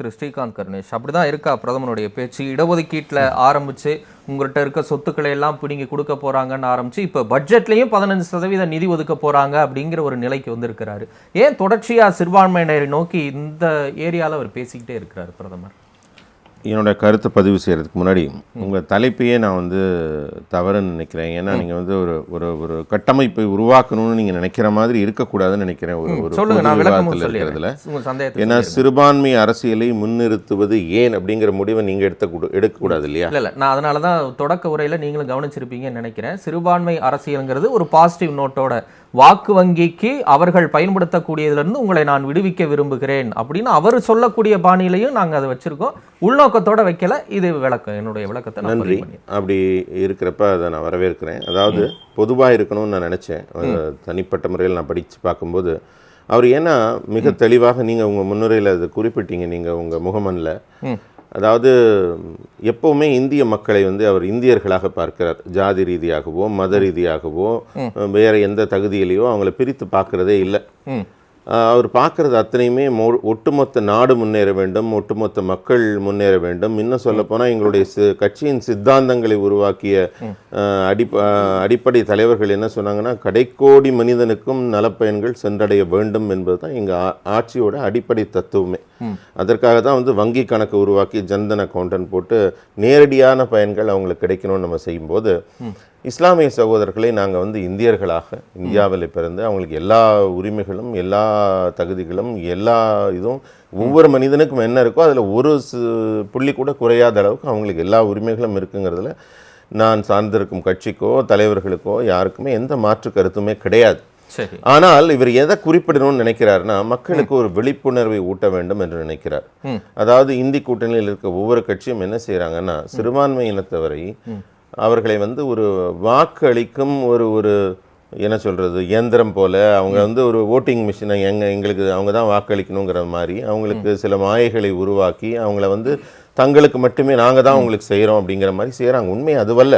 திரு ஸ்ரீகாந்த் கருணேஷ். அப்படிதான் இருக்கா பிரதமருடைய பேச்சு? இடஒதுக்கீட்டில் ஆரம்பித்து உங்கள்கிட்ட இருக்க சொத்துக்களை எல்லாம் பிடுங்கி கொடுக்க போகிறாங்கன்னு ஆரம்பித்து இப்போ பட்ஜெட்லேயும் பதினஞ்சு சதவீத நிதி ஒதுக்க போகிறாங்க அப்படிங்கிற ஒரு நிலைக்கு வந்திருக்கிறாரு. ஏன் தொடர்ச்சியாக சிறுபான்மையினரை நோக்கி இந்த ஏரியாவில் அவர் பேசிக்கிட்டே இருக்கிறார் பிரதமர்? என்னோட கருத்தை பதிவு செய்கிறதுக்கு முன்னாடி உங்கள் தலைப்பையே நான் வந்து தவறுன்னு நினைக்கிறேன். ஏன்னா நீங்கள் வந்து ஒரு ஒரு ஒரு கட்டமைப்பை உருவாக்கணும்னு நீங்கள் நினைக்கிற மாதிரி இருக்கக்கூடாதுன்னு நினைக்கிறேன். ஒரு ஒரு விவாதத்தில் இருக்கிறதுல. ஏன்னா சிறுபான்மை அரசியலை முன்னிறுத்துவது ஏன் அப்படிங்கிற முடிவை நீங்கள் எடுத்த எடுக்கக்கூடாது இல்லையா? இல்ல நான் அதனால தான் தொடக்க உரையில நீங்களும் கவனிச்சிருப்பீங்கன்னு நினைக்கிறேன். சிறுபான்மை அரசியல்ங்கிறது ஒரு பாசிட்டிவ் நோட்டோட வாக்கு வங்கிக்கு அவர்கள் பயன்படுத்தக்கூடியதிலிருந்து உங்களை நான் விடுவிக்க விரும்புகிறேன் அப்படின்னு அவர் சொல்லக்கூடிய பாணியிலையும் நாங்க அதை வச்சிருக்கோம். உள்நோக்கத்தோட வைக்கல. இது விளக்கம். என்னுடைய விளக்கத்தை நான் நன்றி. அப்படி இருக்கிறப்ப அதை நான் வரவேற்கிறேன். அதாவது பொதுவாக இருக்கணும்னு நான் நினச்சேன். தனிப்பட்ட முறையில் நான் படித்து பார்க்கும்போது அவர் ஏன்னா மிக தெளிவாக நீங்கள் உங்கள் முன்னுரையில் அது குறிப்பிட்டீங்க நீங்கள் உங்கள் முகமனில். அதாவது எப்போவுமே இந்திய மக்களை வந்து அவர் இந்தியர்களாக பார்க்கிறார். ஜாதி ரீதியாகவோ மத ரீதியாகவோ வேற எந்த தகுதியிலையோ அவங்கள பிரித்து பார்க்கறதே இல்லை. அவர் பார்க்குறது அத்தனையுமே மொ ஒட்டுமொத்த நாடு முன்னேற வேண்டும் ஒட்டுமொத்த மக்கள் முன்னேற வேண்டும். இன்னும் சொல்லப்போனால் எங்களுடைய சி கட்சியின் சித்தாந்தங்களை உருவாக்கிய அடிப்ப அடிப்படை தலைவர்கள் என்ன சொன்னாங்கன்னா கடைக்கோடி மனிதனுக்கும் நலப்பயன்கள் சென்றடைய வேண்டும் என்பது தான் எங்கள் ஆட்சியோட அடிப்படை தத்துவமே. அதற்காக தான் வந்து வங்கி கணக்கு உருவாக்கி ஜன்தன் அக்கௌண்டன் போட்டு நேரடியான பயன்கள் அவங்களுக்கு கிடைக்கணும்னு நம்ம செய்யும்போது இஸ்லாமிய சகோதரர்களை நாங்கள் வந்து இந்தியர்களாக இந்தியாவில் பிறந்து அவங்களுக்கு எல்லா உரிமைகளும் எல்லா தகுதிகளும் எல்லா இதுவும் ஒவ்வொரு மனிதனுக்கும் என்ன இருக்கோ அதில் ஒரு சு- புள்ளி கூட குறையாத அளவுக்கு அவங்களுக்கு எல்லா உரிமைகளும் இருக்குங்கிறதுல நான் சார்ந்திருக்கும் கட்சிக்கோ தலைவர்களுக்கோ யாருக்குமே எந்த மாற்று கருத்துமே கிடையாது. ஆனால் இவர் எதை குறிப்பிடணும்னு நினைக்கிறாருன்னா மக்களுக்கு ஒரு விழிப்புணர்வை ஊட்ட வேண்டும் என்று நினைக்கிறார். அதாவது இந்தி கூட்டணியில் இருக்க ஒவ்வொரு கட்சியும் என்ன செய்றாங்கன்னா சிறுபான்மை இனத்தவரை அவர்களை வந்து ஒரு வாக்கு அளிக்கும் ஒரு ஒரு என்ன சொல்றது இயந்திரம் போல அவங்க வந்து ஒரு ஓட்டிங் மிஷினை எங்க எங்களுக்கு அவங்க தான் வாக்களிக்கணுங்கிற மாதிரி அவங்களுக்கு சில மாயைகளை உருவாக்கி அவங்கள வந்து தங்களுக்கு மட்டுமே நாங்கள் தான் உங்களுக்கு செய்கிறோம் அப்படிங்கிற மாதிரி செய்கிறாங்க உண்மை அதுவல்ல.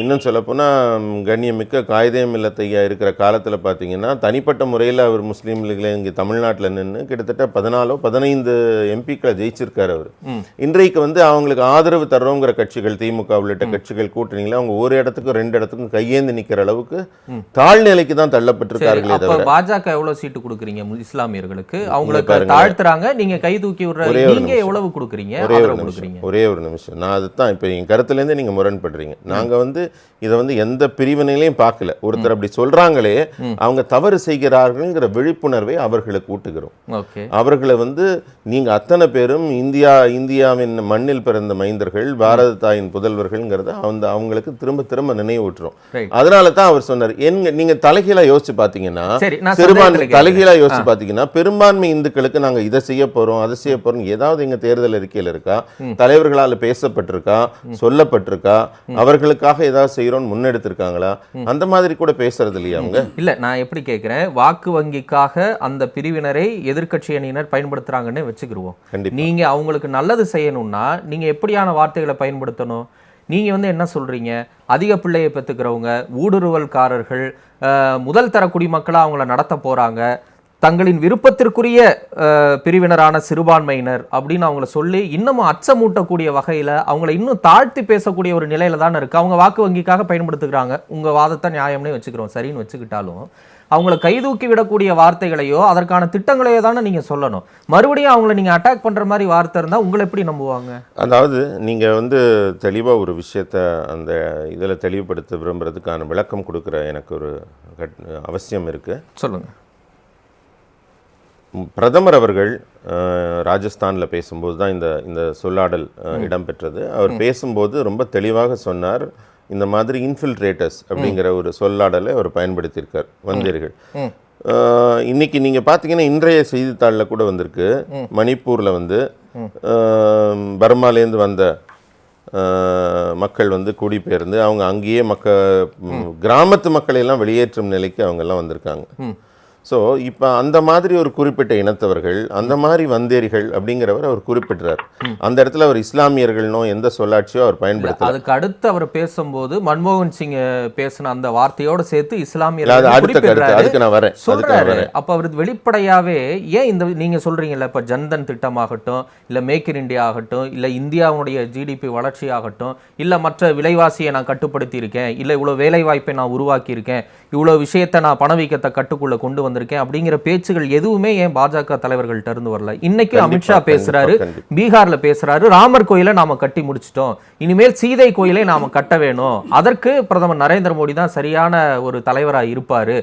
இன்னும் சொல்லப்போனால் கண்ணியமிக்க காகிதம் இல்லத்தையா இருக்கிற காலத்தில் பார்த்தீங்கன்னா தனிப்பட்ட முறையில் அவர் முஸ்லீம் லீக்ல இங்கே தமிழ்நாட்டில் நின்று கிட்டத்தட்ட பதினாலோ பதினைந்து எம்பிக்களை ஜெயிச்சிருக்காரு அவர். இன்றைக்கு வந்து அவங்களுக்கு ஆதரவு தர்றோங்கிற கட்சிகள் திமுக உள்ளிட்ட கட்சிகள் கூட்டணியில் அவங்க ஒரு இடத்துக்கும் ரெண்டு இடத்துக்கும் கையேந்து நிற்கிற அளவுக்கு தாழ்நிலைக்கு தான் தள்ளப்பட்டிருக்கார்களே தவிர. பாஜக எவ்வளவு சீட்டு கொடுக்குறீங்க இஸ்லாமியர்களுக்கு? அவங்களுக்கு. தாழ்த்துறாங்க நீங்க கை தூக்கி விடுற ஒரே ஒரு நீங்க நிமிஷம். எவ்வளவு கொடுக்குறீங்க ஒரே ஒரு நிமிஷம். ஒரே ஒரு நிமிஷம். நான் அதுதான் இப்போ என் கருத்துலேருந்தே நீங்கள் முரண்படுறீங்க. நாங்கள் வந்து இதை வந்து எந்த பிரிவினையிலையும் பார்க்கல. ஒருத்தர் அப்படி சொல்கிறாங்களே அவங்க தவறு செய்கிறார்கள்ங்கிற விழிப்புணர்வை அவர்களுக்கு ஊட்டுகிறோம். அவர்களை வந்து நீங்கள் அத்தனை பேரும் இந்தியா இந்தியாவின் மண்ணில் பிறந்த மைந்தர்கள் பாரத தாயின் புதல்வர்கள்ங்கிறத அந்த அவங்களுக்கு திரும்ப திரும்ப நினைவூட்டுறோம். அதனால தான் அவர் சொன்னார் எங்க நீங்க தலைகீழா யோசிச்சு பார்த்தீங்கன்னா சிறுபான்மை சந்தேகத்துல தலைகீழா. யோசிச்சு பார்த்தீங்கன்னா பெரும்பான்மை இந்துக்களுக்கு நாங்க இதை செய்ய போறோம் அதை செய்ய போறோம் ஏதாவது எங்க தேர்தல் அறிக்கையில் இருக்கா? தலைவர்களால் பேசப்பட்டிருக்கா? சொல்லப்பட்டிருக்கா? அவர்களுக்காக ஏதாவது செய்யறோம்னு முன்னெடுத்திருக்காங்களா? அந்த மாதிரி கூட பேசுறது இல்லையா அவங்க? இல்ல நான் எப்படி கேக்குறேன்? வாக்கு வங்கிக்காக அந்த பிரிவினரை எதிர்க்கட்சி அணியினர் பயன்படுத்துறாங்கன்னு வச்சுக்கிருவோம். கண்டிப்பா. நீங்க அவங்களுக்கு நல்லது செய்யணும்னா நீங்க எப்படியான வார்த்தைகளை பயன்படுத்தணும்? நீங்க வந்து என்ன சொல்றீங்க? அதிக பிள்ளையை பெற்றுக்கிறவங்க ஊடுருவல்காரர்கள் முதல் தர குடிமக்களா அவங்கள நடத்த போறாங்க தங்களின் விருப்பத்திற்குரிய பிரிவினரான சிறுபான்மையினர் அப்படின்னு அவங்கள சொல்லி இன்னமும் அச்சமூட்டக்கூடிய வகையில அவங்கள இன்னும் தாழ்த்தி பேசக்கூடிய ஒரு நிலையில தானே இருக்கு. அவங்க வாக்கு வங்கிக்காக பயன்படுத்துகிறாங்க. உங்க வாதத்தை நியாயம்னே வச்சுக்கிறோம். சரின்னு வச்சுக்கிட்டாலும் அவங்கள கைதூக்கி விடக்கூடிய வார்த்தைகளையோ அதற்கான திட்டங்களையோ தானே நீங்க சொல்லணும். மறுபடியும் அவங்கள நீங்க அட்டாக் பண்ற மாதிரி வார்த்தை இருந்தா உங்களை எப்படி நம்புவாங்க? அதாவது நீங்கள் வந்து தெளிவாக ஒரு விஷயத்த அந்த இதில் தெளிவுபடுத்த விரும்புறதுக்கான விளக்கம் கொடுக்குற எனக்கு ஒரு கட்- அவசியம் இருக்குது சொல்லுங்க. பிரதமர் அவர்கள் ராஜஸ்தானில் பேசும்போது தான் இந்த இந்த சொல்லாடல் இடம்பெற்றது. அவர் பேசும்போது ரொம்ப தெளிவாக சொன்னார் இந்த மாதிரி இன்ஃபில்ட்ரேட்டர்ஸ் அப்படிங்கிற ஒரு சொல்லாடலை அவர் பயன்படுத்தியிருக்கார் வந்தீர்கள். இன்னைக்கு நீங்கள் பார்த்தீங்கன்னா இன்றைய செய்தித்தாளில் கூட வந்திருக்கு. மணிப்பூரில் வந்து பர்மாலேருந்து வந்த மக்கள் வந்து குடிபெயர்ந்து அவங்க அங்கேயே மக்க கிராமத்து மக்களை எல்லாம் வெளியேற்றும் நிலைக்கு அவங்க எல்லாம் வந்திருக்காங்க. ஸோ இப்போ அந்த மாதிரி ஒரு குறிப்பிட்ட இனத்தவர்கள் அந்த மாதிரி வந்தேரிகள் அப்படிங்கிறவர் அவர் குறிப்பிட்டார் அந்த இடத்துல அவர் இஸ்லாமியர்கள்னோ எந்த சொல்லாட்சியோ அவர் பயன்படுத்தல அதுக்கு அடுத்து அவர் பேசும்போது மன்மோகன் சிங் பேசின அந்த வார்த்தையோட சேர்த்து இஸ்லாமியர் அடுத்த கருத்து குறிப்பிடுறாரு. அதுக்கு நான் வரேன் அதுக்கு நான் சொல்றாரு. வரேன். அப்ப அவர் வெளிப்படையாவே ஏன் இந்த நீங்க சொல்றீங்கல்ல இப்ப ஜன்தன் திட்டமாகட்டும் இல்ல மேக் இன் இந்தியா ஆகட்டும் இல்ல இந்தியாவுடைய ஜிடிபி வளர்ச்சி ஆகட்டும் இல்ல மற்ற விலைவாசியை நான் கட்டுப்படுத்தி இருக்கேன் இல்ல இவ்வளவு வேலை வாய்ப்பை நான் உருவாக்கி இவ்வளவு விஷயத்தை நான் பணவீக்கத்தை கட்டுக்குள்ள கொண்டு வந்திருக்கேன் அப்படிங்கிற பேச்சுகள் எதுவுமே ஏன் பாஜக தலைவர்கள்ட்ட இருந்து வரல? இன்னைக்கு அமித்ஷா பேசுறாரு கண்டிப்பா. பீகார்ல பேசுறாரு ராமர் கோயிலை நாம கட்டி முடிச்சிட்டோம். இனிமேல் சீதை கோயிலை நாம கட்ட வேணும். அதற்கு பிரதமர் நரேந்திர மோடி தான் சரியான ஒரு தலைவரா இருப்பாரு.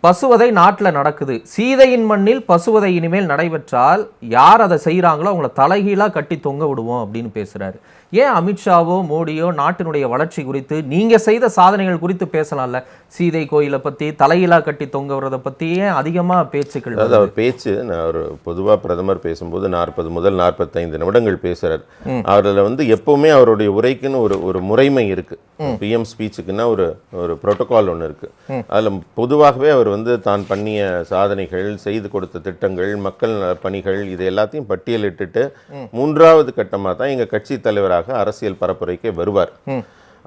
பசுவதை நாட்டுல நடக்குது. சீதையின் மண்ணில் பசுவதை இனிமேல் நடைபெற்றால் யார் அதை செய்றாங்களோ அவங்கள தலைகீழா கட்டி தொங்க விடுவோம் அப்படின்னு பேசுறாரு. ஏன் அமித்ஷாவோ மோடியோ நாட்டினுடைய வளர்ச்சி குறித்து நீங்க செய்த சாதனைகள் குறித்து பேசலாம்ல? சீதை கோயிலை பத்தி தலைகீழா கட்டி தொங்க விடுறதை பத்தி ஏன் அதிகமா பேச்சுக்கள் அதாவது? அவர் பேச்சு நான் ஒரு பொதுவா பிரதமர் பேசும்போது நாற்பது முதல் நாற்பத்தைந்து நிமிடங்கள் பேசுறாரு. அவரில் வந்து எப்பவுமே அவருடைய உரைக்குன்னு ஒரு ஒரு முறைமை இருக்கு. பிஎம் ஸ்பீச்சுக்குன்னா ஒரு ஒரு புரோட்டோகால் ஒன்று இருக்கு. அதுல பொதுவாகவே அவர் வந்து தான் பண்ணிய சாதனைகள் செய்து கொடுத்த திட்டங்கள் மக்கள் பணிகள் இது எல்லாத்தையும் பட்டியலிட்டுட்டு மூன்றாவது கட்டமாக தான் எங்க கட்சி தலைவராக அரசியல் பரப்புரைக்கே வருவார்.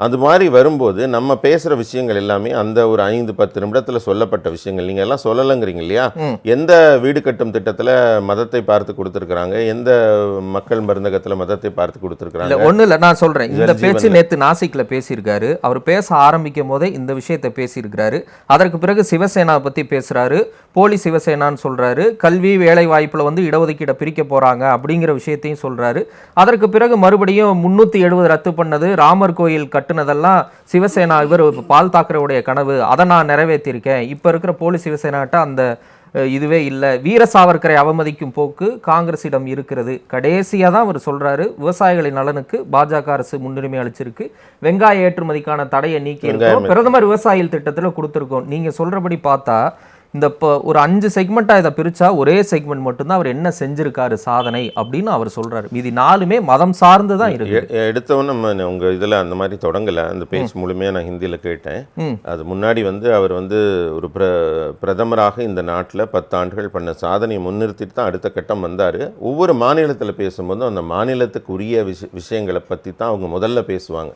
அது மாதிரி வரும்போது நம்ம பேசுற விஷயங்கள் எல்லாமே அந்த ஒரு ஐந்து பத்து நிமிடத்துல சொல்லப்பட்ட விஷயங்கள். நீங்க எல்லாம் சொல்லலைங்கிறீங்க இல்லையா? எந்த வீடு கட்டும் திட்டத்துல மதத்தை பார்த்து கொடுத்துருக்காங்க எந்த மக்கள் மருந்தகத்துல மதத்தை பார்த்து இல்ல கொடுத்துருக்காங்க ஒண்ணு இல்ல. நான் சொல்றேன். இந்த பேச்சு. நேத்து நாசிக்ல பேசியிருக்காரு. அவர் பேச ஆரம்பிக்கும் போதே இந்த விஷயத்தை பேசியிருக்கிறாரு. அதற்கு பிறகு சிவசேனா பத்தி பேசுறாரு. போலி சிவசேனான்னு சொல்றாரு. கல்வி வேலை வாய்ப்புல வந்து இடஒதுக்கீடை பிரிக்க போறாங்க அப்படிங்கிற விஷயத்தையும் சொல்றாரு. அதற்கு பிறகு மறுபடியும் முன்னூத்தி எழுபது ரத்து பண்ணது ராமர் கோயில் கட்டுனதெல்லாம் சிவசேனா இவர் பால் தாக்கரேவுடைய கனவு அதை நான் நிறைவேற்றியிருக்கேன். இப்ப இருக்கிற போலி சிவசேனாட்ட அந்த இதுவே இல்லை. வீர சாவர்கரை அவமதிக்கும் போக்கு காங்கிரசிடம் இருக்கிறது. கடைசியாக தான் அவர் சொல்றாரு விவசாயிகளின் நலனுக்கு பாஜக அரசு முன்னுரிமை அளிச்சிருக்கு. வெங்காய ஏற்றுமதிக்கான தடையை நீக்கி இருக்கோம் பிரதமர் விவசாயிகள் திட்டத்தில் கொடுத்துருக்கோம். நீங்க சொல்றபடி பார்த்தா இந்த இப்போ ஒரு அஞ்சு செக்மெண்ட்டா இதை பிரிச்சா ஒரே செக்மெண்ட் மட்டும்தான் அவர் என்ன செஞ்சிருக்காரு சாதனை அப்படின்னு அவர் சொல்றாரு. மீதி நாலுமே மதம் சார்ந்து தான் இருக்கு. எடுத்தவொன்னே நம்ம உங்க இதுல அந்த மாதிரி தொடங்கல. அந்த பேச்சு முழுமையா நான் ஹிந்தியில கேட்டேன். அது முன்னாடி வந்து அவர் வந்து ஒரு பிர பிரதமராக இந்த நாட்டுல பத்து ஆண்டுகள் பண்ண சாதனையை முன்னிறுத்திட்டு தான் அடுத்த கட்டம் வந்தாரு. ஒவ்வொரு மாநிலத்துல பேசும்போதும் அந்த மாநிலத்துக்கு உரிய விஷ விஷயங்களை பத்தி தான் அவங்க முதல்ல பேசுவாங்க.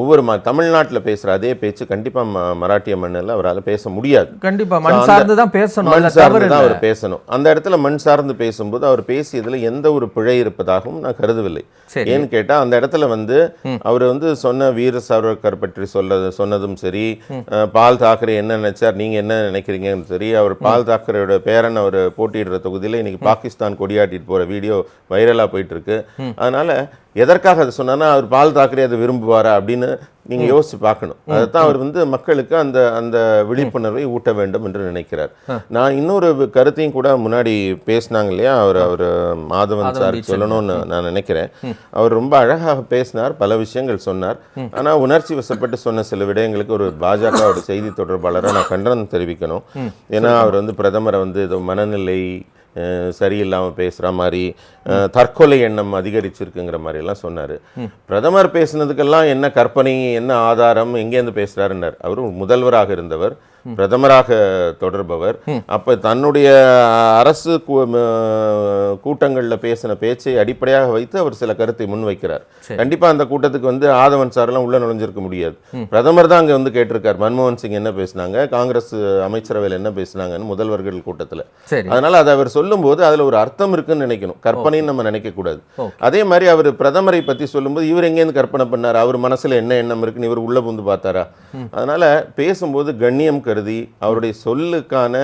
ஒவ்வொரு மா தமிழ்நாட்டுல பேசுற அதே பேச்சு கண்டிப்பா ம மராட்டிய மண்ணில் அவரால் பேச முடியாது. கண்டிப்பா மண் சார்ந்து தான் பேசணும் மண் சார்ந்து தான். அவர் பேசணும். அந்த இடத்துல மண் சார்ந்து பேசும்போது அவர் பேசியதுல எந்த ஒரு பிழை இருப்பதாகவும் நான் கருதவில்லை. ஏன்னு கேட்டா அந்த இடத்துல வந்து அவர் வந்து சொன்ன வீர சாவர்கர் பற்றி சொல்ல சொன்னதும் சரி பால் தாக்கரே என்ன நினைச்சார் நீங்க என்ன நினைக்கிறீங்கன்னு சரி அவர் பால் தாக்கரேயோட பேரன் அவர் போட்டியிடுற தொகுதியில இன்னைக்கு பாகிஸ்தான் கொடியாட்டிட்டு போற வீடியோ வைரலா போயிட்டு இருக்கு. அதனால எதற்காக அதை சொன்னார்னா அவர் பால் தாக்கரே அதை விரும்புவாரா அப்படின்னு நீங்க யோசிச்சு பார்க்கணும். அதைத்தான் அவர் வந்து மக்களுக்கு அந்த அந்த விழிப்புணர்வை ஊட்ட வேண்டும் என்று நினைக்கிறார். நான் இன்னொரு கருத்தையும் கூட முன்னாடி பேசினாங்க இல்லையா? அவர் அவர் மாதவன் சார். சொல்லணும்னு நான் நினைக்கிறேன். அவர் ரொம்ப அழகாக பேசினார் பல விஷயங்கள் சொன்னார். ஆனா உணர்ச்சி வசப்பட்டு சொன்ன சில விடயங்களுக்கு ஒரு பாஜகவோட செய்தி தொடர்பாளரை நான் கண்டனம் தெரிவிக்கணும். ஏன்னா அவர் வந்து பிரதமரை வந்து ஏதோ மனநிலை அஹ், சரியில்லாம பேசுற மாதிரி தற்கொலை எண்ணம் அதிகரிச்சிருக்குங்கிற மாதிரி எல்லாம் சொன்னாரு பிரதமர் பேசுனதுக்கெல்லாம் என்ன கற்பனை என்ன ஆதாரம் எங்கேருந்து பேசுறாருன்னார். அவர் முதல்வராக இருந்தவர். பிரதமராக தொடர்பவர். அப்ப தன்னுடைய அரசு கூட்டங்கள்ல பேசின பேச்சை அடிப்படையாக வைத்து அவர் சில கருத்தை முன்வைக்கிறார். சரி. கண்டிப்பா அந்த கூட்டத்துக்கு வந்து ஆதவன் சார் எல்லாம் உள்ள நுழைஞ்சிருக்க முடியாது. பிரதமர் தான் அங்க வந்து கேட்டிருக்கார். மன்மோகன் சிங் என்ன பேசினாங்க? காங்கிரஸ் அமைச்சரவையில் என்ன பேசினாங்கன்னு முதல்வர்கள் கூட்டத்துல. அதனால அதை அவர் சொல்லும்போது அதுல ஒரு அர்த்தம் இருக்குன்னு நினைக்கணும். கற்பனைன்னு நம்ம நினைக்க கூடாது. Okay. அதே மாதிரி அவர் பிரதமரை பத்தி சொல்லும்போது இவர் எங்கேருந்து கற்பனை பண்ணார்? அவர் மனசுல என்ன எண்ணம் இருக்குன்னு இவர் உள்ள புந்து பார்த்தாரா? அதனால பேசும்போது கண்ணியம் கருதி அவருடைய சொல்லுக்கான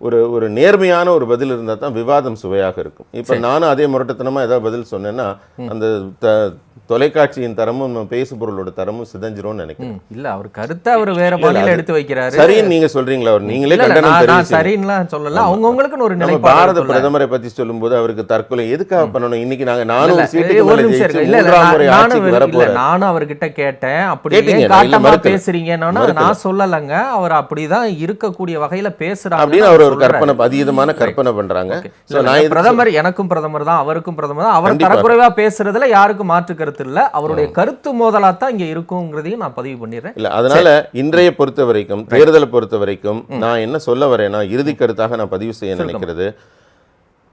ஒரு ஒரு நேர்மையான ஒரு பதில் இருந்தால் தான் விவாதம் சுவையாக இருக்கும். இப்போ நானும் அதே முரட்டத்தனமா ஏதாவது பதில் சொன்னேன்னா அந்த த- தொலைக்காட்சியின் தரமும் நம்ம பேசு பொருளோட தரமும் சிதைஞ்சிரும்னு நினைக்கிறேன். இல்ல அவர் கருத்தை அவர் வேற பாணியில எடுத்து வைக்கிறாரு. சரின்னு நீங்க சொல்றீங்களா? அவர் நீங்களே கண்டனம் சரின்னுலாம் சொல்லல. அவங்கவுங்களுக்குன்னு ஒரு நிலைப்பாடு பாரத. பிரதமரை பத்தி சொல்லும்போது அவருக்கு தற்கொலை எதுக்காக பண்ணணும்? இன்னைக்கு நாங்க இல்ல, சீட்டுக்கு. இல்ல, நானும் நானும் அவர்கிட்ட கேட்டேன். அப்படி காட்டமா. பேசுறீங்கன்னா. நான் சொல்லலைங்க. அவர் அப்படிதான் இருக்கக்கூடிய வகையில பேசுறாங்க அப்படின்னு அவர் ஒரு கற்பனை அதீதமான கற்பனை பண்றாங்க. பிரதமர் எனக்கும் பிரதமர் தான் அவருக்கும் பிரதமர் தான். அவர். தரக்குறைவா பேசுறதுல யாருக்கும் மாற்று கருத்து இல்ல. அவருடைய கருத்து மோதலா தான் இங்க இருக்குங்கிறதையும் நான் பதிவு பண்ணிடுறேன். இல்ல அதனால இன்றைய பொறுத்த வரைக்கும் தேர்தலை பொறுத்த வரைக்கும் நான் என்ன சொல்ல வரேன்னா இறுதி கருத்தாக நான் பதிவு செய்ய நினைக்கிறது.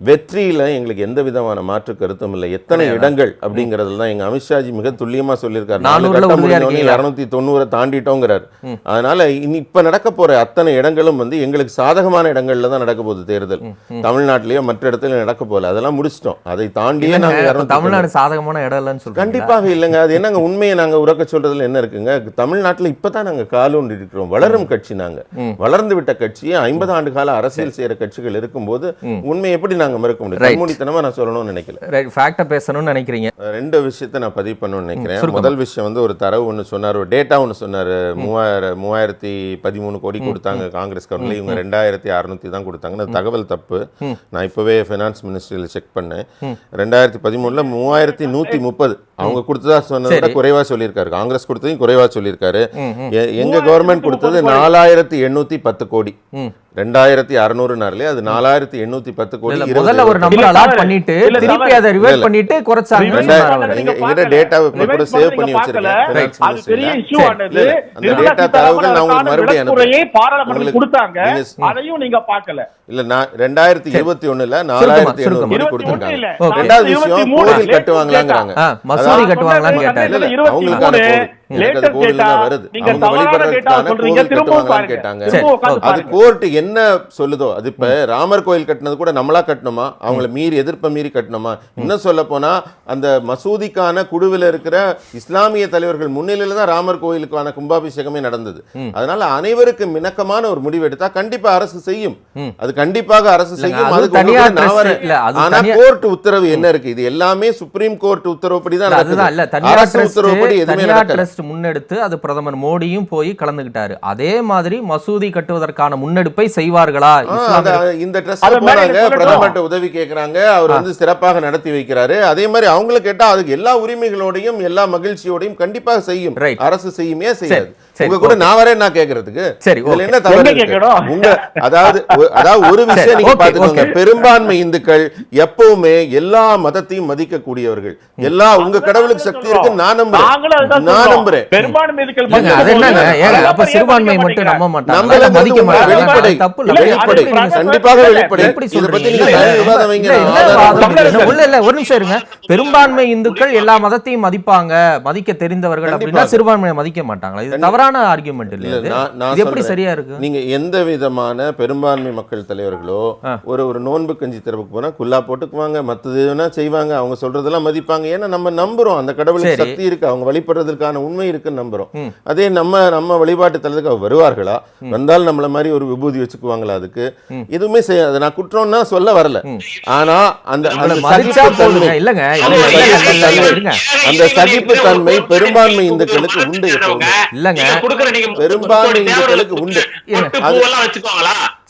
வெற்றியில எங்களுக்கு எந்த விதமான மாற்று கருத்தும் இல்லை. எத்தனை இடங்கள் அப்படிங்கறதுல தான் எங்க அமித்ஷாஜி மிக துல்லியமா சொல்லியிருக்காரு? இருநூத்தி தொண்ணூறை தாண்டிட்டோங்கிறார். அதனால இனி இப்ப நடக்க போற அத்தனை இடங்களும் வந்து எங்களுக்கு சாதகமான இடங்கள்ல தான் நடக்க போகுது தேர்தல். தமிழ்நாட்டிலேயோ மற்ற இடத்துல நடக்க போகல. அதெல்லாம் முடிச்சிட்டோம். அதை தாண்டியே நாங்க அப்ப 290 தமிழ்நாடு சாதகமான இடம் இல்லைன்னு சொல்றீங்க கண்டிப்பாக இல்லைங்க. அது என்னங்க உண்மையை நாங்க உறக்க சொல்றதுல என்ன இருக்குங்க? தமிழ்நாட்டுல இப்பதான் நாங்க காலூன்றி இருக்கிறோம். வளரும் கட்சி நாங்க. வளர்ந்து விட்ட கட்சி ஐம்பது ஆண்டு கால அரசியல் செய்யற கட்சிகள் இருக்கும்போது உண்மையை எப்படி நாங்க மறுக்க முடியும் Right. கண்மூடித்தனமா நான் சொல்லணும்னு நினைக்கல. ரைட் பேசணும்னு நினைக்கிறீங்க. ரெண்டு விஷயத்தை நான் பதிவு பண்ணணும்னு நினைக்கிறேன். முதல் விஷயம் வந்து ஒரு தரவு ஒன்று சொன்னார் ஒரு டேட்டா ஒன்று சொன்னார். மூவாயிரம் மூவாயிரத்தி பதிமூணு கோடி கொடுத்தாங்க காங்கிரஸ் கவர்மெண்ட்ல. இவங்க ரெண்டாயிரத்தி அறுநூத்தி தான் கொடுத்தாங்க. தகவல் தப்பு. நான் இப்போவே ஃபினான்ஸ் மினிஸ்ட்ரியில் செக் பண்ணேன். ரெண்டாயிரத்தி பதிமூணுல மூவாயிரத்தி நூற்றி முப்பது. அவங்க கொடுத்ததா சொன்னதை விட. குறைவா சொல்லியிருக்காரு. காங்கிரஸ் கொடுத்ததையும் குறைவா சொல்லியிருக்காரு. எங்க கவர்மெண்ட் கொடுத்தது நாலாயிரத்தி எண்ணூத்தி பத்து கோடி. ரெண்டாயிரத்தி அறுநூறுனாலே அது நாலாயிரத்தி எண்ணூத்தி பத்து கோடி முதல்ல ஒரு. Number allot. பண்ணிட்டு திருப்பி. அதை இல்ல. பண்ணிட்டு நீங்க எங்கிட்ட data இப்ப கூட save பண்ணி வச்சிருக்கேன். அந்த சீதாராமன் தரவுகள் நான் உங்களுக்கு மறுபடியும் அனுப்புறேன். பாராளுமன்றத்தில் உங்களுக்கு- கொடுத்தாங்க நீங்க- அதையும் நீங்க பார்க்கல இல்ல நான் ரெண்டாயிரத்தி இருபத்தி ஒண்ணுல நாலாயிரத்தி சுருக்கமா. கோடி கொடுத்திருக்காங்க. ரெண்டாவது விஷயம். கோவில் கட்டுவாங்களாங்கிறாங்க மசூதி கட்டுவாங்களான்னு இருபத்தி அவங்களுக்கான அது. கோர்ட் என்ன சொல்லுதோ அது இப்ப ராமர் கோயில் கட்டினது கூட நம்மளா கட்டணுமா அவங்கள மீறி எதிர்ப்பை மீறி கட்டணுமா இன்னும் சொல்ல போனா அந்த மசூதிக்கான குழுவில் இருக்கிற இஸ்லாமிய தலைவர்கள் முன்னிலையில தான் ராமர் கோயிலுக்கான கும்பாபிஷேகமே நடந்தது. அதனால அனைவருக்கும் இணக்கமான ஒரு முடிவு எடுத்தா கண்டிப்பா அரசு செய்யும். அது கண்டிப்பாக அரசு செய்யும். அது அதுக்கு ஆனா கோர்ட் உத்தரவு என்ன இருக்கு? இது எல்லாமே சுப்ரீம் கோர்ட் உத்தரவுப்படி தான் அரசு உத்தரவுப்படி எதுவுமே நடக்கல. ட்ரஸ்ட் முன்னெடுத்து அது பிரதமர் மோடியும் போய் கலந்துகிட்டாரு. அதே மாதிரி மசூதி கட்டுவதற்கான முன்னெடுப்பை செய்வார்களா? இந்த. பிரதமர்கிட்ட உதவி கேக்குறாங்க. அவர் வந்து சிறப்பாக நடத்தி வைக்கிறாரு. அதே மாதிரி அவங்கள கேட்டா அதுக்கு எல்லா உரிமைகளோடையும் எல்லா மகிழ்ச்சியோடையும் கண்டிப்பாக செய்யும். அரசு செய்யுமே செய்யாது. உங்க கூட. நான் வரேன் நான் கேக்குறதுக்கு சரி. என்ன தவறு? உங்க அதாவது அதாவது ஒரு விஷயம் நீங்க பாத்துக்கோங்க. பெரும்பான்மை இந்துக்கள் எப்பவுமே எல்லா மதத்தையும் மதிக்கக்கூடியவர்கள் எல்லா உங்க கடவுளுக்கு சக்தி இருக்கு நான் நம்புறேன் நான். நம்புறேன் பெரும்பான்மை. ஏங்க, அப்ப சிறுபான்மை மட்டும் நம்ப மாட்டாங்க மதிக்க மாட்டாங்க வெளிப்படை. தப்பு வெளிப்படை. கண்டிப்பாக வெளிப்படை இதை பத்தி? நீங்க விவாதம் வைங்க நான் இல்ல, ஒரு நிமிஷம் இருங்க பெரும்பான்மை இந்துக்கள் எல்லா மதத்தையும் மதிப்பாங்க மதிக்க தெரிந்தவர்கள் அப்படின்னா. சிறுபான்மையை மதிக்க மாட்டாங்களா இது தவறான ஆர்குமெண்ட் இல்ல நான்- எப்படி. சரியா இருக்கு? நீங்க எந்த விதமான பெரும்பான்மை மக்கள் தலைவர்களோ ஒரு ஒரு நோன்பு கஞ்சி திறப்புக்கு போனா குல்லா போட்டுக்குவாங்க மத்தது வேணா செய்வாங்க அவங்க சொல்றதெல்லாம் மதிப்பாங்க. ஏன்னா நம்ம நம்புறோம். அந்த கடவுளுக்கு. சக்தி இருக்கு. அவங்க வழிபடுறதுக்கான உண்மை இருக்குன்னு நம்புறோம். அதே நம்ம நம்ம வழிபாட்டு அவங்க வருவார்களா? வந்தால் நம்மள மாதிரி ஒரு விபூதி வச்சுக்குவாங்களா அதுக்கு? எதுவுமே செய்யாது. நான் குற்றம்னா சொல்ல வரல. ஆனா அந்த அந்த அந்த சகிப்புத்தன்மை பெரும்பான்மை இந்துக்களுக்கு உண்டு இல்லங்க. பெரும்பான்மை இந்துக்களுக்கு உண்டு.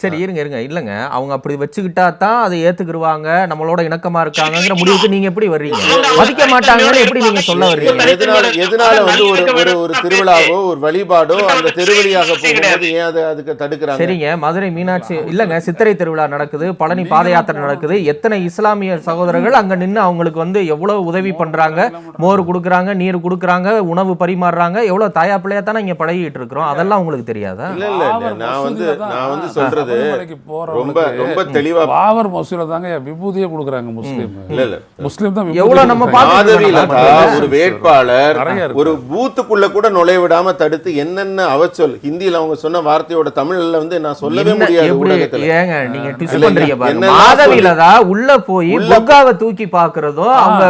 சரி இருங்க இருங்க. இல்லங்க. அவங்க அப்படி வச்சுக்கிட்டா தான் அதை ஏத்துக்கிருவாங்க. நம்மளோட இணக்கமா இருக்காங்கங்கிற முடிவுக்கு நீங்க எப்படி வர்றீங்க? மதிக்க மாட்டாங்கன்னு எப்படி நீங்க சொல்ல வர்றீங்க? எதனால எதனால வந்து ஒரு ஒரு ஒரு திருவிழாவோ ஒரு வழிபாடோ அந்த திருவழியாக போகும்போது ஏன் அதை அதுக்கு தடுக்கிறாங்க? சரிங்க. மதுரை மீனாட்சி இல்லங்க. சித்திரை திருவிழா நடக்குது. பழனி பாத யாத்திரை நடக்குது. எத்தனை இஸ்லாமிய சகோதரர்கள் அங்க நின்னு அவங்களுக்கு வந்து எவ்வளவு உதவி பண்றாங்க? மோர் கொடுக்குறாங்க நீர் கொடுக்குறாங்க உணவு பரிமாறுறாங்க. எவ்வளவு தாயா பிள்ளையா தானே இங்க பழகிட்டு இருக்கிறோம். அதெல்லாம் உங்களுக்கு தெரியாதா? இல்ல இல்ல நான் வந்து நான் வந்து சொல்றது சபரிமலைக்கு ரொம்ப ரொம்ப தெளிவா பாபர் மசூதியில தாங்க விபூதியே கொடுக்குறாங்க முஸ்லீம். இல்ல இல்ல. முஸ்லீம் தான் எவ்வளவு நம்ம கொடுக்குறாங்க. பார்த்து- மாதவி லதா நம்ம ஒரு வேட்பாளர். ஒரு பூத்துக்குள்ள கூட நுழைய விடாம தடுத்து என்னென்ன அவச்சொல் ஹிந்தியில அவங்க சொன்ன வார்த்தையோட தமிழ்ல வந்து நான் சொல்லவே முடியாது ஊடகத்துல ஏங்க நீங்க இல்ல, பண்றீங்க பாருங்க. தான் உள்ள போய் புர்காவை தூக்கி பாக்குறதும் அவங்க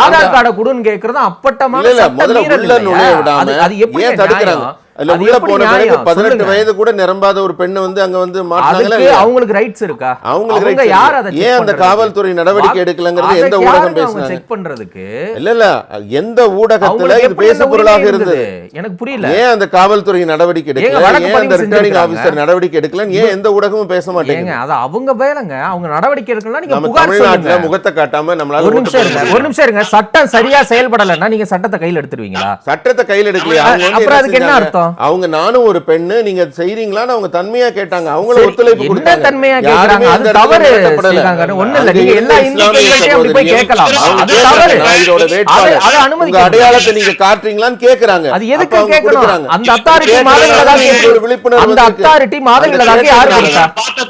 ஆதார் கார்டை கொடுன்னு கேக்குறதும் அப்பட்டமான இல்ல இல்ல சட்ட முதல்ல உள்ள? நுழைய விடாம அது- எப்படி தடுக்கிறாங்க? அதுல அது உள்ள போன பிறகு நியாயம்? பதினெட்டு சொல்லுங்க. வயது கூட நிரம்பாத ஒரு பெண்ணை வந்து அங்க வந்து இல்லையா? அவங்களுக்கு ரைட்ஸ் இருக்கா அவங்களுக்கு யார். அதை ஏன் அந்த? காவல்துறை நடவடிக்கை எடுக்கலங்கிறது எந்த ஊடகம் பேசுனாங்க செக் பண்றதுக்கு இல்ல இல்ல எந்த ஊடகத்துல இது பேசு பொருளாக இருந்தது? எனக்கு புரியல ஏன் அந்த காவல்துறை நடவடிக்கை எடுக்கல ஏன் அந்த ரிட்டர்னிங். ஆபீசர் நடவடிக்கை எடுக்கல ஏன் எந்த ஊடகமும் பேச ஏங்க மாட்டேங்குது அது அவங்க வேலைங்க அவங்க நடவடிக்கை எடுக்கலாம் நீங்க புகார் சொல்லுங்க முகத்தை காட்டாம நம்மளால ஒரு நிமிஷம் இருங்க. ஒரு நிமிஷம் இருங்க சட்டம் சரியா செயல்படலைன்னா நீங்க சட்டத்தை கையில் எடுத்துருவீங்களா சட்டத்தை கையில் எடுக்கலையா அப்புறம் அதுக்கு என்ன? அர்த்தம் அவங்க நானும் ஒரு பெண்ணு நீங்க செய்றீங்களான்னு அவங்க தன்மையா கேட்டாங்க. அவங்கள ஒத்துழைப்பு கொடுத்தாங்க. தன்மையா கேக்குறாங்க? அது தவறு ஒண்ணு இல்ல. நீங்க எல்லா இஸ்லாமிய இந்துக்கள்கிட்டயும் அப்படி போய் கேட்கலாம் அது தவறு இதோட வேட்பாளர். அது அனுமதிக்க அடையாளத்தை நீங்க காட்டுறீங்களான்னு கேக்குறாங்க. அது எதுக்கு கொடுக்குறாங்க. அந்த அத்தாரிட்டி உங்களுக்கு ஒரு விழிப்புணர்வு அந்த. அத்தாரிட்டி அந்த யார் கொடுத்தா?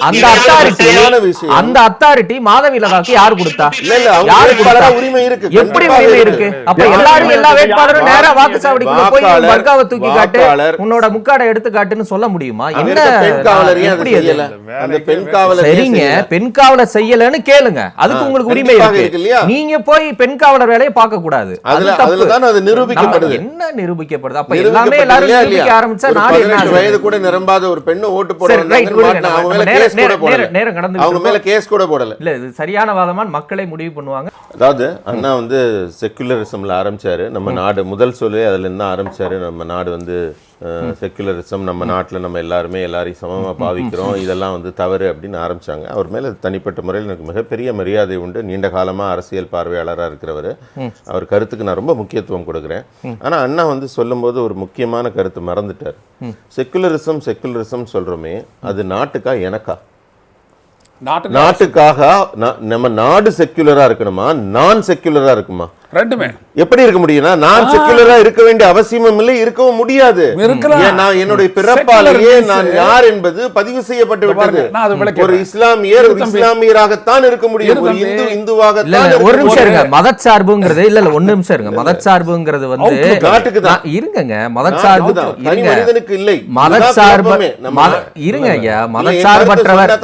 அந்த அத்தாரிட்டி விஷயம். அந்த அத்தாரிட்டி மாதவிலகாக்கு யார் கொடுத்தா? இல்ல இல்ல யார் கொடுத்தா? உரிமை இருக்கு. எப்படி உரிமை இருக்கு. அப்ப எல்லாரும் எல்லா வேட்பாளர் வேட்பாளரும் நேரா வாக்குச்சாவடிக்குள்ள போய் வாக்காளர், பர்காவை தூக்கி காட்டு. வாக்காளர். உன்னோட முக்காடை எடுத்து காட்டுன்னு சொல்ல முடியுமா? என்ன பெண் காவலர் எப்படி அந்த பெண் காவலர் சரிங்க? பெண் காவலர் செய்யலன்னு கேளுங்க. அதுக்கு உங்களுக்கு உரிமை இருக்கு? நீங்க போய் பெண் காவலர் வேலையை பார்க்க கூடாது அது அதுல. அதுல தான் அது நிரூபிக்கப்படுது. என்ன நிரூபிக்கப்படுது? அப்ப எல்லாமே எல்லாரும் நிரூபிக்க? ஆரம்பிச்சா நாடு என்ன 18 ஆகுது? வயது கூட நிரம்பாத ஒரு பெண்ணு ஓட்டு போட சரி, வந்தாங்கன்னு right, விடுங்க. மாட்டினா, அவங்க மேல நேரம், கேஸ் கூட போடல. நேரம், கடந்து அவங்க மேல கேஸ் கூட போடல. இல்ல இது சரியான வாதமான்னு மக்களே முடிவு பண்ணுவாங்க. அதாவது அண்ணா வந்து செக்குலரிசம்ல ஆரம்பிச்சாரு. நம்ம நாடு முதல் சொல்லி அதுல இருந்து ஆரம்பிச்சாரு. நம்ம நாடு வந்து செக்குலரிசம் நம்ம நாட்டுல நம்ம எல்லாருமே எல்லாரையும் சமமா பாவிக்கிறோம். இதெல்லாம் வந்து தவறு அப்படின்னு ஆரம்பிச்சாங்க. அவர் மேல தனிப்பட்ட முறையில் எனக்கு மிகப்பெரிய மரியாதை உண்டு. நீண்ட காலமா அரசியல் பார்வையாளரா இருக்கிறவர். அவர் கருத்துக்கு நான் ரொம்ப முக்கியத்துவம் கொடுக்குறேன். ஆனா அண்ணா வந்து சொல்லும்போது ஒரு முக்கியமான கருத்து மறந்துட்டார். செக்குலரிசம் செக்குலரிசம் சொல்றோமே அது நாட்டுக்கா எனக்கா? நாட்டுக்கு? நாட்டுக்காக நம்ம நாடு செக்குலரா இருக்கணுமா? நான் செக்குலரா இருக்குமா? ரெண்டுமே. எப்படி இருக்க முடியும்னா நான் செக்குலரா இருக்க வேண்டிய அவசியமும் இல்லை இருக்கவும் முடியாது. நான் என்னுடைய பிறப்பாலேயே நான் யார் என்பது பதிவு செய்யப்பட்டு விட்டது. ஒரு இஸ்லாமியர் ஒரு. இஸ்லாமியராகத்தான் இருக்க முடியும். ஒரு. இந்து இருக்க ஒரு நிமிஷம். இருங்க. மதச்சார்புங்கிறது இல்ல இல்ல ஒரு நிமிஷம் இருங்க. மதச்சார்புங்கிறது வந்து. நாட்டுக்கு தான். நான் இருங்கங்க. மதச்சார்பு மனிதனுக்கு இல்லை. மதச்சார்பு இருங்க ஐயா. மதச்சார்பற்றவர்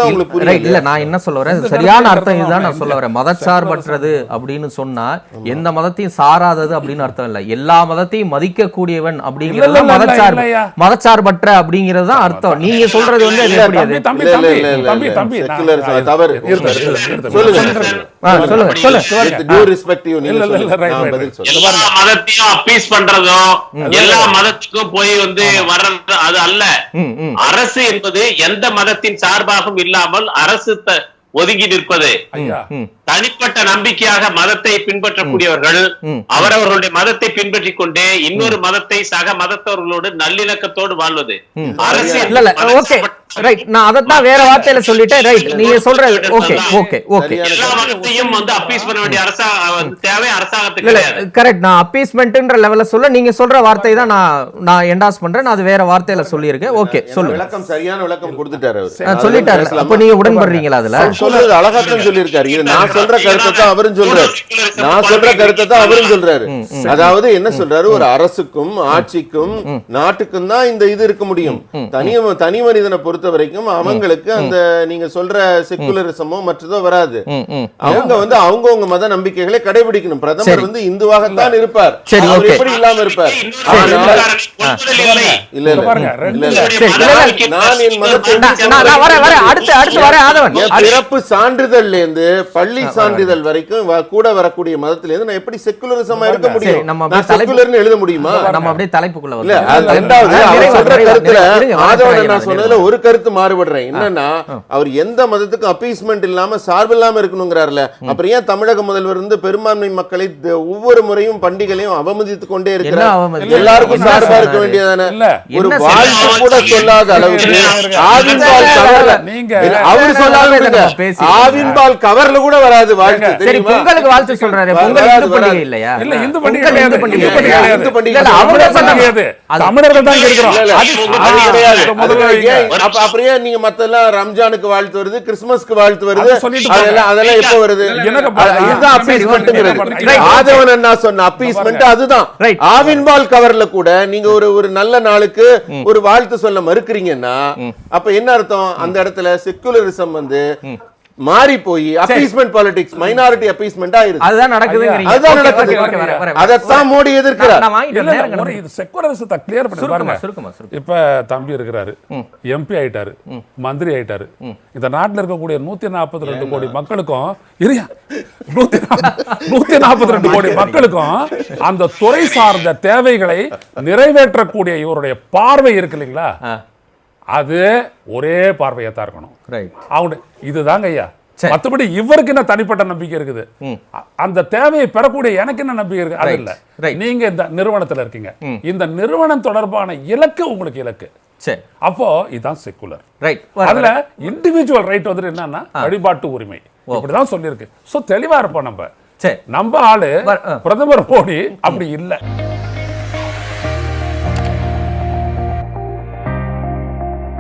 இல்ல நான் என்ன சொல்ல வரேன்? சரியான அர்த்தம் இதுதான் நான் சொல்ல வரேன். மதச்சார்பற்றது அப்படின்னு சொன்னா எந்த மதத்தையும் சாராதது அப்படின்னு அர்த்தம் இல்ல எல்லா மதத்தையும் மதிக்கக்கூடியவன் அப்படிங்கிறது மதச்சார்பு. மதச்சார்பற்ற அப்படிங்கிறது தான் அர்த்தம் நீங்க சொல்றது வந்து. எல்லா மதத்தையும் அப்பீஸ் பண்றதும் எல்லா மதத்துக்கும் போய் வந்து வர்றது அது அல்ல. அரசு என்பது எந்த மதத்தின் சார்பாகவும் இல்லாமல் அரசு த- ஒதுங்கி நிற்பது. தனிப்பட்ட நம்பிக்கையாக மதத்தை பின்பற்றக்கூடியவர்கள். அவரவர்களுடைய மதத்தை பின்பற்றிக் கொண்டே இன்னொரு மதத்தை சக மதத்தவர்களோடு நல்லிணக்கத்தோடு வாழ்வது. அரசு இல்ல இல்ல என்பது ஓகே. மதச்சார்பற்ற- ரைட் நான் அதைத்தான் வேற வார்த்தையில சொல்லிட்டேன். ரைட் நீங்க சொல்றது ஓகே ஓகே ஓகே சரியான எல்லா மதத்தையும் வந்து அப்பீஸ் பண்ண வேண்டிய அரசா தேவை அரசாங்கத்துக்கு கரெக்ட் நான் அப்பீஸ்மெண்ட்ன்ற லெவல்ல சொல்ல நீங்க சொல்ற வார்த்தை தான் நான் நான் என்டாஸ் பண்றேன். நான் அது வேற வார்த்தையில சொல்லியிருக்கேன். ஓகே சொல்லுங்க விளக்கம் சரியான விளக்கம் கொடுத்துட்டாரு சொல்லிட்டாரு? அப்ப நீங்க உடன்படுறீங்களா அதுல? சொல்றது அழகாத்தான் சொல்லியிருக்காரு. இது நான் சொல்ற கருத்தை தான் அவரும் சொல்றாரு. நான் சொல்ற கருத்தை தான் அவரும் சொல்றாரு. அதாவது என்ன சொல்றாரு? ஒரு அரசுக்கும் ஆட்சிக்கும் நாட்டுக்கும் தான் இந்த இது இருக்க முடியும். தனி தனி மனிதனை பொறுத்த வரைக்கும் அவங்களுக்கு அந்த நீங்க சொல்ற செக்குலரிசமோ மற்றதோ வராது. அவங்க வந்து அவங்கவங்க மத நம்பிக்கைகளை கடைபிடிக்கணும். பிரதமர் வந்து இந்துவாகத்தான் இருப்பார். அவர். எப்படி இல்லாம இருப்பார்? இல்லை. இல்ல. நான் என் மதத்தை பிறப்பு சான்றிதழ்ல இருந்து பள்ளி சான்றிதழ் வரைக்கும் கூட வரக்கூடிய மதத்துல இருந்து நான் எப்படி செக்குலரிசமா இருக்க முடியும்? நம்ம செக்குலர்னு எழுத முடியுமா? நம்ம அப்படியே தலைப்புக்குள்ள இல்ல ரெண்டாவது அவர் சொல்ற கருத்துல வரேன், நான் சொன்னதுல ஒரு கருத்து மாறுபடுறேன். என்னன்னா அவர் எந்த மதத்துக்கும் அப்பீஸ்மெண்ட் இல்லாம சார்பு இல்லாம இருக்கணுங்கிறாருல அப்புறம் ஏன் தமிழக முதல்வர் வந்து பெரும்பான்மை மக்களை ஒவ்வொரு முறையும் பண்டிகைகளையும் அவமதித்துக் கொண்டே இருக்கிறார்? எல்லாருக்கும் சார்பா இருக்க? வேண்டியதானே இல்ல. ஒரு வாழ்த்து சொன்னாரு? கூட சொல்லாத அளவுக்கு. ஆவின்பால் கவர்ல நீங்க அவரு. பேசிட்டு ஆவின்பால் கவர்ல கூட வராது வாழ்த்து சரி பொங்கலுக்கு வாழ்த்து சொல்றாரு. பொங்கல் வராது, இந்து பண்டிகை. இல்லையா? இல்ல இந்து பண்டிகை இந்து பண்டிகை இந்து பண்டிகை தமிழர் சொன்னாங்க. தமிழர்கள் தான் இல்ல, அது அது கிடையாது. அது முதல்ல அது வைங்க. ஏன் அப்ப அப்புறம் ஏன் நீங்க மத்தெல்லாம் ரம்ஜானுக்கு வாழ்த்து வருது கிறிஸ்துமஸ்க்கு வாழ்த்து வருது? அதெல்லாம் அதெல்லாம் எப்ப வருது? இதுதான் right. ஆதவன் அண்ணா சொன்ன அப்பீஸ்மெண்ட் அதுதான். ஆவின்பால் கவர்ல கூட நீங்க ஒரு ஒரு நல்ல நாளுக்கு ஒரு வாழ்த்து சொல்ல மறுக்கிறீங்கன்னா அப்ப என்ன அர்த்தம்? அந்த இடத்துல செக்குலரிசம் வந்து மாறி போய் அப்பீஸ்மெண்ட் பாலிடிக்ஸ் மைனாரிட்டி அப்பீஸ்மெண்ட் ஆயிருது. அதுதான் நடக்குதுங்கிறீங்க. அதுதான் நடக்குது. அதைத்தான் மோடி எதிர்க்கிறார். இது செக்குலரிசத்தை கிளியர் பண்ணி சுருக்கமா பாருங்க. இப்ப தம்பி இருக்கிறாரு. எம்பி ஆயிட்டாரு. மந்திரி ஆயிட்டாரு. இந்த நாட்டுல இருக்கக்கூடிய நூத்தி நாற்பத்தி ரெண்டு கோடி மக்களுக்கும் இரியா நூத்தி நாற்பத்தி ரெண்டு கோடி மக்களுக்கும் அந்த துறை சார்ந்த தேவைகளை நிறைவேற்றக்கூடிய இவருடைய பார்வை இருக்கு இல்லைங்களா. அது ஒரே பார்வையா தான் இருக்கணும். ரைட் அவங்க இதுதாங்க ஐயா. மத்தபடி இவருக்கு என்ன தனிப்பட்ட நம்பிக்கை இருக்குது? அந்த தேவையை பெறக்கூடிய எனக்கு என்ன நம்பிக்கை இருக்கு அது. இல்ல. நீங்க இந்த நிறுவனத்துல இருக்கீங்க. இந்த நிறுவனம் தொடர்பான இலக்கு உங்களுக்கு இலக்கு. அப்போ இதுதான் செக்குலர் ரைட் அதுல இண்டிவிஜுவல் ரைட் வந்துட்டு என்னன்னா வழிபாட்டு உரிமை. இப்படிதான் சொல்லியிருக்கு. சோ தெளிவா இருப்போம் நம்ம. நம்ம ஆளு. பிரதமர் மோடி அப்படி இல்ல.